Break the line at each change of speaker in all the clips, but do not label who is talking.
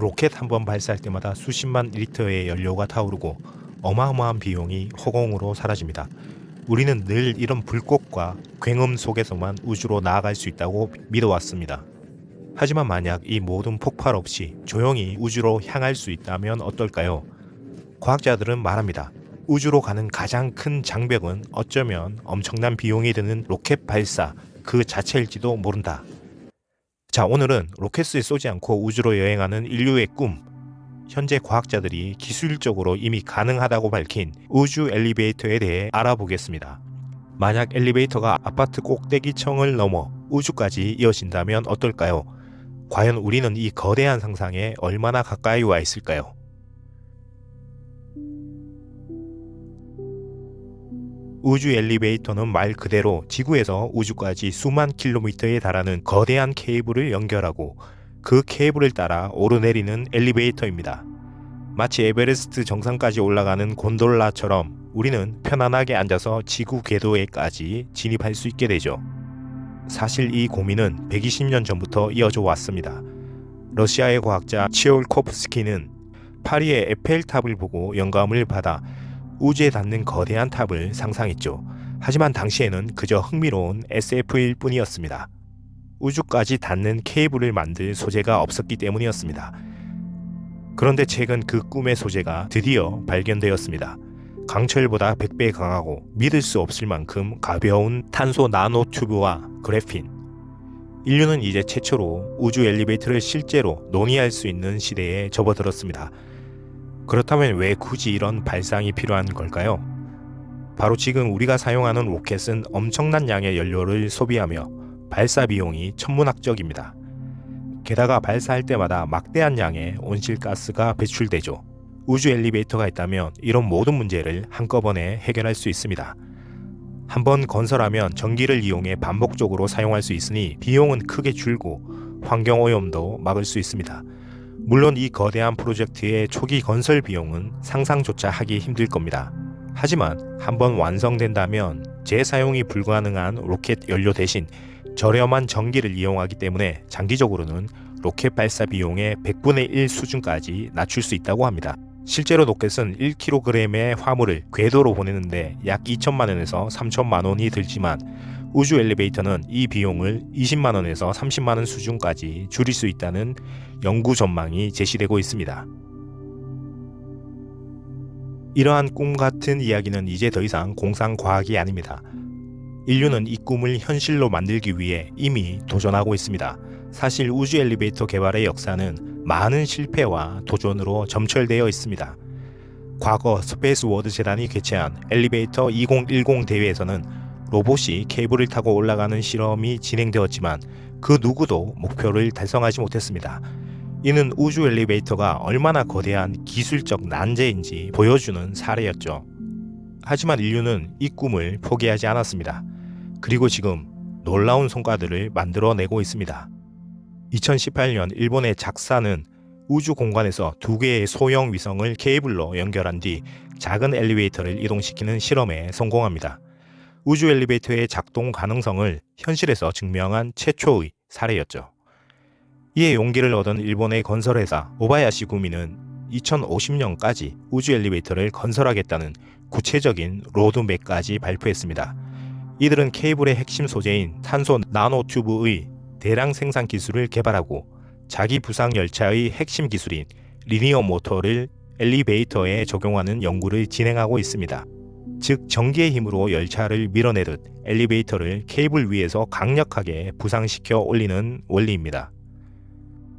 로켓 한 번 발사할 때마다 수십만 리터의 연료가 타오르고 어마어마한 비용이 허공으로 사라집니다. 우리는 늘 이런 불꽃과 굉음 속에서만 우주로 나아갈 수 있다고 믿어왔습니다. 하지만 만약 이 모든 폭발 없이 조용히 우주로 향할 수 있다면 어떨까요? 과학자들은 말합니다. 우주로 가는 가장 큰 장벽은 어쩌면 엄청난 비용이 드는 로켓 발사 그 자체일지도 모른다. 자, 오늘은 로켓을 쏘지 않고 우주로 여행하는 인류의 꿈. 현재 과학자들이 기술적으로 이미 가능하다고 밝힌 우주 엘리베이터에 대해 알아보겠습니다. 만약 엘리베이터가 아파트 꼭대기층을 넘어 우주까지 이어진다면 어떨까요? 과연 우리는 이 거대한 상상에 얼마나 가까이 와 있을까요? 우주 엘리베이터는 말 그대로 지구에서 우주까지 수만 킬로미터에 달하는 거대한 케이블을 연결하고 그 케이블을 따라 오르내리는 엘리베이터입니다. 마치 에베레스트 정상까지 올라가는 곤돌라처럼 우리는 편안하게 앉아서 지구 궤도에까지 진입할 수 있게 되죠. 사실 이 고민은 120년 전부터 이어져 왔습니다. 러시아의 과학자 치올코프스키는 파리의 에펠탑을 보고 영감을 받아 우주에 닿는 거대한 탑을 상상했죠. 하지만 당시에는 그저 흥미로운 SF일 뿐이었습니다. 우주까지 닿는 케이블을 만들 소재가 없었기 때문이었습니다. 그런데 최근 그 꿈의 소재가 드디어 발견되었습니다. 강철보다 100배 강하고 믿을 수 없을 만큼 가벼운 탄소 나노 튜브와 그래핀. 인류는 이제 최초로 우주 엘리베이터를 실제로 논의할 수 있는 시대에 접어들었습니다. 그렇다면 왜 굳이 이런 발상이 필요한 걸까요? 바로 지금 우리가 사용하는 로켓은 엄청난 양의 연료를 소비하며 발사 비용이 천문학적입니다. 게다가 발사할 때마다 막대한 양의 온실가스가 배출되죠. 우주 엘리베이터가 있다면 이런 모든 문제를 한꺼번에 해결할 수 있습니다. 한번 건설하면 전기를 이용해 반복적으로 사용할 수 있으니 비용은 크게 줄고 환경 오염도 막을 수 있습니다. 물론 이 거대한 프로젝트의 초기 건설 비용은 상상조차 하기 힘들 겁니다. 하지만 한번 완성된다면 재사용이 불가능한 로켓 연료 대신 저렴한 전기를 이용하기 때문에 장기적으로는 로켓 발사 비용의 100분의 1 수준까지 낮출 수 있다고 합니다. 실제로 로켓은 1kg의 화물을 궤도로 보내는데 약 2천만 원에서 3천만 원이 들지만 우주 엘리베이터는 이 비용을 20만 원에서 30만 원 수준까지 줄일 수 있다는 연구 전망이 제시되고 있습니다. 이러한 꿈 같은 이야기는 이제 더 이상 공상 과학이 아닙니다. 인류는 이 꿈을 현실로 만들기 위해 이미 도전하고 있습니다. 사실 우주 엘리베이터 개발의 역사는 많은 실패와 도전으로 점철되어 있습니다. 과거 스페이스 워드 재단이 개최한 엘리베이터 2010 대회에서는 로봇이 케이블을 타고 올라가는 실험이 진행되었지만 그 누구도 목표를 달성하지 못했습니다. 이는 우주 엘리베이터가 얼마나 거대한 기술적 난제인지 보여주는 사례였죠. 하지만 인류는 이 꿈을 포기하지 않았습니다. 그리고 지금 놀라운 성과들을 만들어내고 있습니다. 2018년 일본의 작사는 우주 공간에서 두 개의 소형 위성을 케이블로 연결한 뒤 작은 엘리베이터를 이동시키는 실험에 성공합니다. 우주 엘리베이터의 작동 가능성을 현실에서 증명한 최초의 사례였죠. 이에 용기를 얻은 일본의 건설회사 오바야시 구미는 2050년까지 우주 엘리베이터를 건설하겠다는 구체적인 로드맵까지 발표했습니다. 이들은 케이블의 핵심 소재인 탄소 나노튜브의 대량 생산 기술을 개발하고 자기 부상 열차의 핵심 기술인 리니어 모터를 엘리베이터에 적용하는 연구를 진행하고 있습니다. 즉 전기의 힘으로 열차를 밀어내듯 엘리베이터를 케이블 위에서 강력하게 부상시켜 올리는 원리입니다.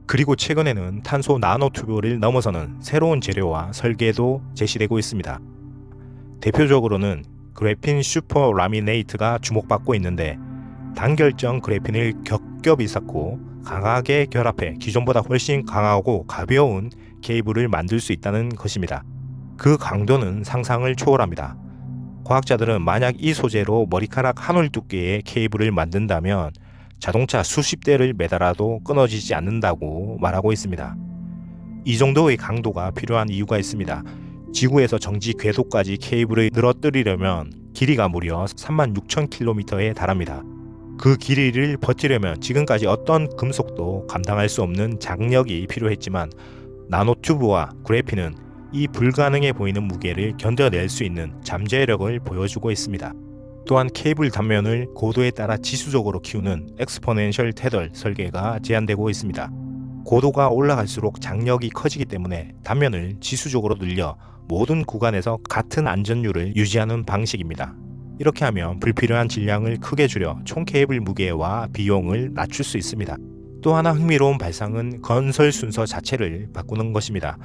그리고 최근에는 탄소 나노 튜브를 넘어서는 새로운 재료와 설계도 제시되고 있습니다. 대표적으로는 그래핀 슈퍼 라미네이트가 주목받고 있는데 단결정 그래핀을 겹겹이 쌓고 강하게 결합해 기존보다 훨씬 강하고 가벼운 케이블을 만들 수 있다는 것입니다. 그 강도는 상상을 초월합니다. 과학자들은 만약 이 소재로 머리카락 한 올 두께의 케이블을 만든다면 자동차 수십 대를 매달아도 끊어지지 않는다고 말하고 있습니다. 이 정도의 강도가 필요한 이유가 있습니다. 지구에서 정지 궤도까지 케이블을 늘어뜨리려면 길이가 무려 3만 6천 킬로미터에 달합니다. 그 길이를 버티려면 지금까지 어떤 금속도 감당할 수 없는 장력이 필요했지만 나노튜브와 그래핀은 이 불가능해 보이는 무게를 견뎌낼 수 있는 잠재력을 보여주고 있습니다. 또한 케이블 단면을 고도에 따라 지수적으로 키우는 엑스포넨셜 테덜 설계가 제한되고 있습니다. 고도가 올라갈수록 장력이 커지기 때문에 단면을 지수적으로 늘려 모든 구간에서 같은 안전율을 유지하는 방식입니다. 이렇게 하면 불필요한 질량을 크게 줄여 총 케이블 무게와 비용을 낮출 수 있습니다. 또 하나 흥미로운 발상은 건설 순서 자체를 바꾸는 것입니다.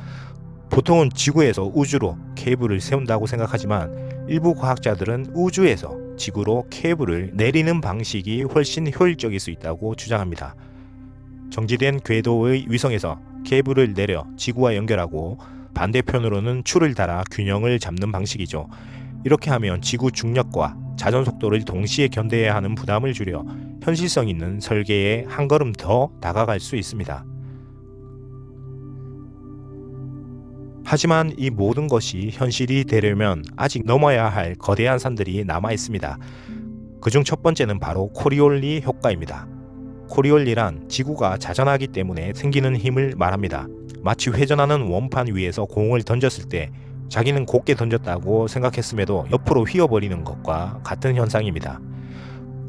보통은 지구에서 우주로 케이블을 세운다고 생각하지만 일부 과학자들은 우주에서 지구로 케이블을 내리는 방식이 훨씬 효율적일 수 있다고 주장합니다. 정지된 궤도의 위성에서 케이블을 내려 지구와 연결하고 반대편으로는 줄을 달아 균형을 잡는 방식이죠. 이렇게 하면 지구 중력과 자전 속도를 동시에 견뎌야 하는 부담을 줄여 현실성 있는 설계에 한 걸음 더 다가갈 수 있습니다. 하지만 이 모든 것이 현실이 되려면 아직 넘어야 할 거대한 산들이 남아 있습니다. 그중 첫 번째는 바로 코리올리 효과입니다. 코리올리란 지구가 자전하기 때문에 생기는 힘을 말합니다. 마치 회전하는 원판 위에서 공을 던졌을 때 자기는 곱게 던졌다고 생각했음에도 옆으로 휘어버리는 것과 같은 현상입니다.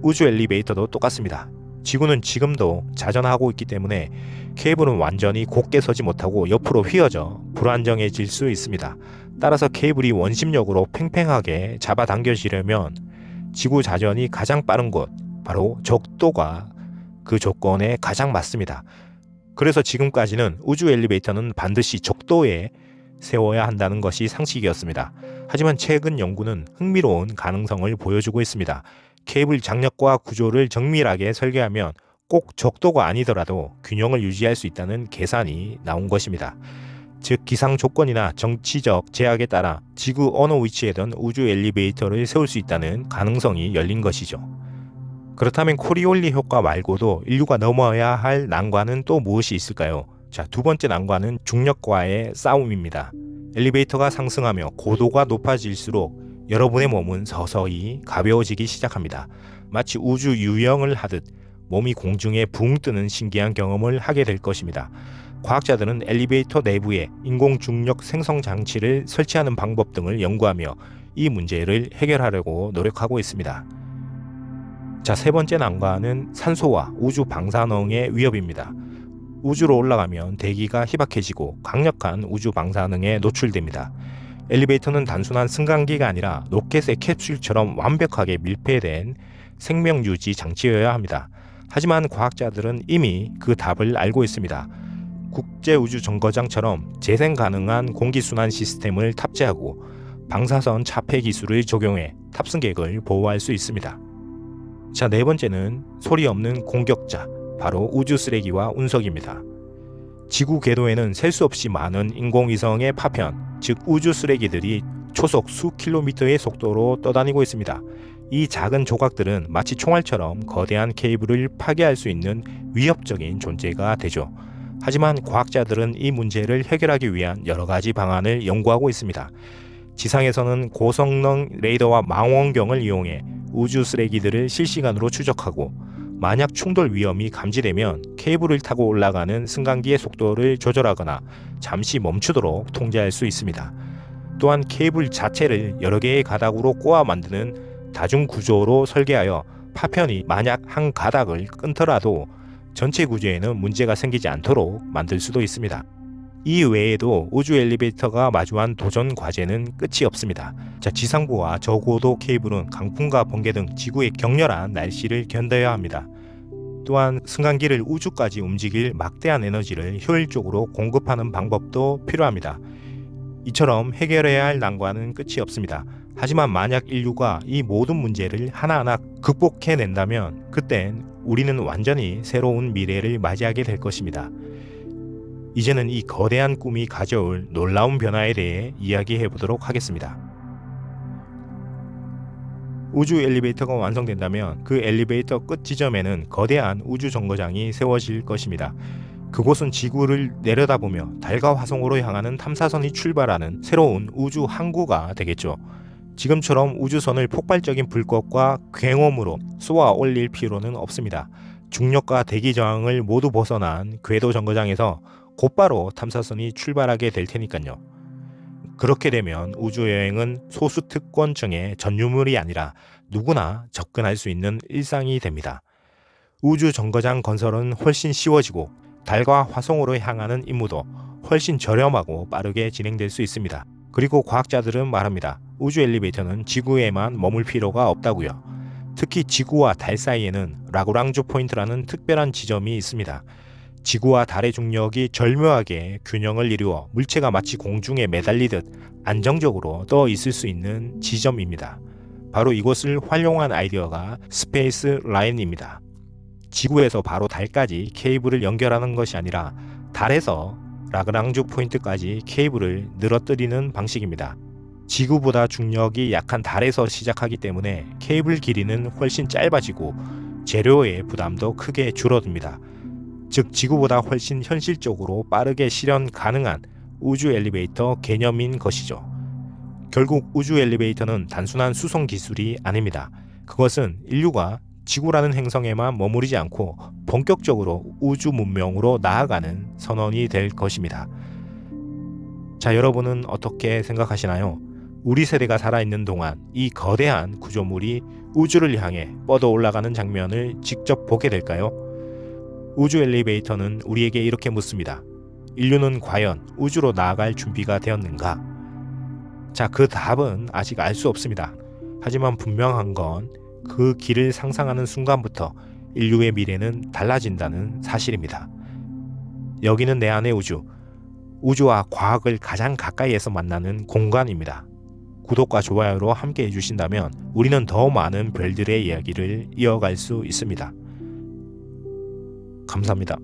우주 엘리베이터도 똑같습니다. 지구는 지금도 자전하고 있기 때문에 케이블은 완전히 곧게 서지 못하고 옆으로 휘어져 불안정해질 수 있습니다. 따라서 케이블이 원심력으로 팽팽하게 잡아당겨지려면 지구 자전이 가장 빠른 곳, 바로 적도가 그 조건에 가장 맞습니다. 그래서 지금까지는 우주 엘리베이터는 반드시 적도에 세워야 한다는 것이 상식이었습니다. 하지만 최근 연구는 흥미로운 가능성을 보여주고 있습니다. 케이블 장력과 구조를 정밀하게 설계하면 꼭 적도가 아니더라도 균형을 유지할 수 있다는 계산이 나온 것입니다. 즉 기상 조건이나 정치적 제약에 따라 지구 어느 위치에든 우주 엘리베이터를 세울 수 있다는 가능성이 열린 것이죠. 그렇다면 코리올리 효과 말고도 인류가 넘어야 할 난관은 또 무엇이 있을까요? 자, 두 번째 난관은 중력과의 싸움입니다. 엘리베이터가 상승하며 고도가 높아질수록 여러분의 몸은 서서히 가벼워지기 시작합니다. 마치 우주 유영을 하듯 몸이 공중에 붕 뜨는 신기한 경험을 하게 될 것입니다. 과학자들은 엘리베이터 내부에 인공 중력 생성 장치를 설치하는 방법 등을 연구하며 이 문제를 해결하려고 노력하고 있습니다. 자, 세 번째 난관은 산소와 우주 방사능의 위협입니다. 우주로 올라가면 대기가 희박해지고 강력한 우주 방사능에 노출됩니다. 엘리베이터는 단순한 승강기가 아니라 로켓의 캡슐처럼 완벽하게 밀폐된 생명 유지 장치여야 합니다. 하지만 과학자들은 이미 그 답을 알고 있습니다. 국제우주정거장처럼 재생 가능한 공기순환 시스템을 탑재하고 방사선 차폐 기술을 적용해 탑승객을 보호할 수 있습니다. 자, 네 번째는 소리 없는 공격자, 바로 우주 쓰레기와 운석입니다. 지구 궤도에는 셀 수 없이 많은 인공위성의 파편, 즉 우주 쓰레기들이 초속 수 킬로미터의 속도로 떠다니고 있습니다. 이 작은 조각들은 마치 총알처럼 거대한 케이블을 파괴할 수 있는 위협적인 존재가 되죠. 하지만 과학자들은 이 문제를 해결하기 위한 여러 가지 방안을 연구하고 있습니다. 지상에서는 고성능 레이더와 망원경을 이용해 우주 쓰레기들을 실시간으로 추적하고 만약 충돌 위험이 감지되면 케이블을 타고 올라가는 승강기의 속도를 조절하거나 잠시 멈추도록 통제할 수 있습니다. 또한 케이블 자체를 여러 개의 가닥으로 꼬아 만드는 다중 구조로 설계하여 파편이 만약 한 가닥을 끊더라도 전체 구조에는 문제가 생기지 않도록 만들 수도 있습니다. 이 외에도 우주 엘리베이터가 마주한 도전 과제는 끝이 없습니다. 자, 지상부와 저고도 케이블은 강풍과 번개 등 지구의 격렬한 날씨를 견뎌야 합니다. 또한 승강기를 우주까지 움직일 막대한 에너지를 효율적으로 공급하는 방법도 필요합니다. 이처럼 해결해야 할 난관은 끝이 없습니다. 하지만 만약 인류가 이 모든 문제를 하나하나 극복해낸다면 그땐 우리는 완전히 새로운 미래를 맞이하게 될 것입니다. 이제는 이 거대한 꿈이 가져올 놀라운 변화에 대해 이야기해 보도록 하겠습니다. 우주 엘리베이터가 완성된다면 그 엘리베이터 끝 지점에는 거대한 우주 정거장이 세워질 것입니다. 그곳은 지구를 내려다보며 달과 화성으로 향하는 탐사선이 출발하는 새로운 우주 항구가 되겠죠. 지금처럼 우주선을 폭발적인 불꽃과 굉음으로 쏘아 올릴 필요는 없습니다. 중력과 대기 저항을 모두 벗어난 궤도 정거장에서 곧바로 탐사선이 출발하게 될 테니까요. 그렇게 되면 우주여행은 소수 특권층의 전유물이 아니라 누구나 접근할 수 있는 일상이 됩니다. 우주 정거장 건설은 훨씬 쉬워지고 달과 화성으로 향하는 임무도 훨씬 저렴하고 빠르게 진행될 수 있습니다. 그리고 과학자들은 말합니다. 우주 엘리베이터는 지구에만 머물 필요가 없다고요. 특히 지구와 달 사이에는 라그랑주 포인트라는 특별한 지점이 있습니다. 지구와 달의 중력이 절묘하게 균형을 이루어 물체가 마치 공중에 매달리듯 안정적으로 떠 있을 수 있는 지점입니다. 바로 이곳을 활용한 아이디어가 스페이스 라인입니다. 지구에서 바로 달까지 케이블을 연결하는 것이 아니라 달에서 라그랑주 포인트까지 케이블을 늘어뜨리는 방식입니다. 지구보다 중력이 약한 달에서 시작하기 때문에 케이블 길이는 훨씬 짧아지고 재료의 부담도 크게 줄어듭니다. 즉 지구보다 훨씬 현실적으로 빠르게 실현 가능한 우주 엘리베이터 개념인 것이죠. 결국 우주 엘리베이터는 단순한 수송 기술이 아닙니다. 그것은 인류가 지구라는 행성에만 머무르지 않고 본격적으로 우주 문명으로 나아가는 선언이 될 것입니다. 자, 여러분은 어떻게 생각하시나요? 우리 세대가 살아있는 동안 이 거대한 구조물이 우주를 향해 뻗어 올라가는 장면을 직접 보게 될까요? 우주 엘리베이터는 우리에게 이렇게 묻습니다. 인류는 과연 우주로 나아갈 준비가 되었는가? 자, 그 답은 아직 알 수 없습니다. 하지만 분명한 건 그 길을 상상하는 순간부터 인류의 미래는 달라진다는 사실입니다. 여기는 내 안의 우주. 우주와 과학을 가장 가까이에서 만나는 공간입니다. 구독과 좋아요로 함께 해주신다면 우리는 더 많은 별들의 이야기를 이어갈 수 있습니다. 감사합니다.